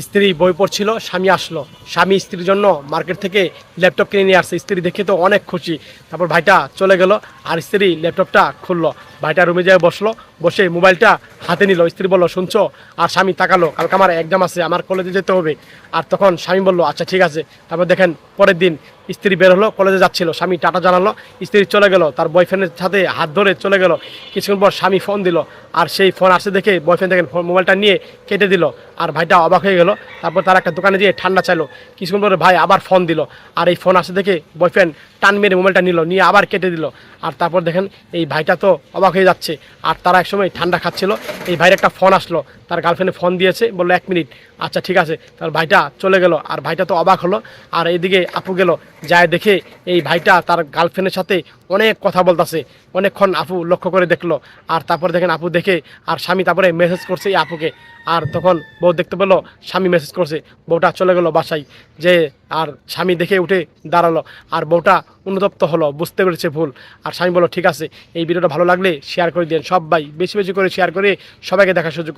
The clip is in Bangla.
স্ত্রী বই পড়ছিল, স্বামী আসলো। স্বামী স্ত্রীর জন্য মার্কেট থেকে ল্যাপটপ কিনে নিয়ে আসছে। স্ত্রী দেখে তো অনেক খুশি। তারপর ভাইটা চলে গেল আর স্ত্রী ল্যাপটপটা খুললো। ভাইটা রুমে যেয়ে, বসল। বসে মোবাইলটা হাতে নিল। স্ত্রী বলল, শুনছো? আর স্বামী তাকালো। কালকে আমার এক্সাম আছে, আমার কলেজে যেতে হবে। আর তখন স্বামী বলল আচ্ছা ঠিক আছে। তারপর দেখেন, পরের দিন স্ত্রী বের হলো কলেজে যাচ্ছিল। স্বামী টাটা জানালো। স্ত্রী চলে গেল, তার বয়ফ্রেন্ডের সাথে হাত ধরে চলে গেল। কিছুক্ষণ পর স্বামী ফোন দিল। আর সেই ফোন আসে দেখে বয়ফ্রেন্ড দেখেন মোবাইলটা নিয়ে কেটে দিল। আর ভাইটা অবাক হয়ে গেল। তারপর তার একটা দোকানে গিয়ে ঠান্ডা চাইলো। কিছুক্ষণ পরে ভাই আবার ফোন দিল। আর এই ফোন আসে দেখে বয়ফ্রেন্ড টান মেরে মোবাইলটা নিল, নিয়ে আবার কেটে দিল। আর তারপর দেখেন, এই ভাইটা তো অবাক হয়ে যাচ্ছে। আর তারা একসময় ঠান্ডা খাচ্ছিল। এই ভাইয়ের একটা ফোন আসলো। তার গার্লফ্রেন্ডে ফোন দিয়েছে, বলল, এক মিনিট। আচ্ছা ঠিক আছে। তার ভাইটা চলে গেল। আর ভাইটা তো অবাক হলো। আর এদিকে আপু গেল। যায় দেখে এই ভাইটা তার গার্লফ্রেন্ডের সাথে অনেক কথা বলতেছে। অনেকক্ষণ আপু লক্ষ্য করে দেখল। আর তারপর দেখেন আপু দেখে আর স্বামী তারপরে মেসেজ করছে এই আপুকে। আর তখন বউ দেখতে পেল, স্বামী মেসেজ করছে। বউটা চলে গেলো বাসায়। যে আর স্বামী দেখে উঠে দাঁড়াল। আর বউটা অনুতপ্ত হলো, বুঝতে পেরেছে ভুল। আর স্বামী বলো ঠিক আছে, এই ভিডিওটা ভালো লাগলে শেয়ার করে দিন সবাই বেশি বেশি করে শেয়ার করে সবাইকে দেখা সুযোগ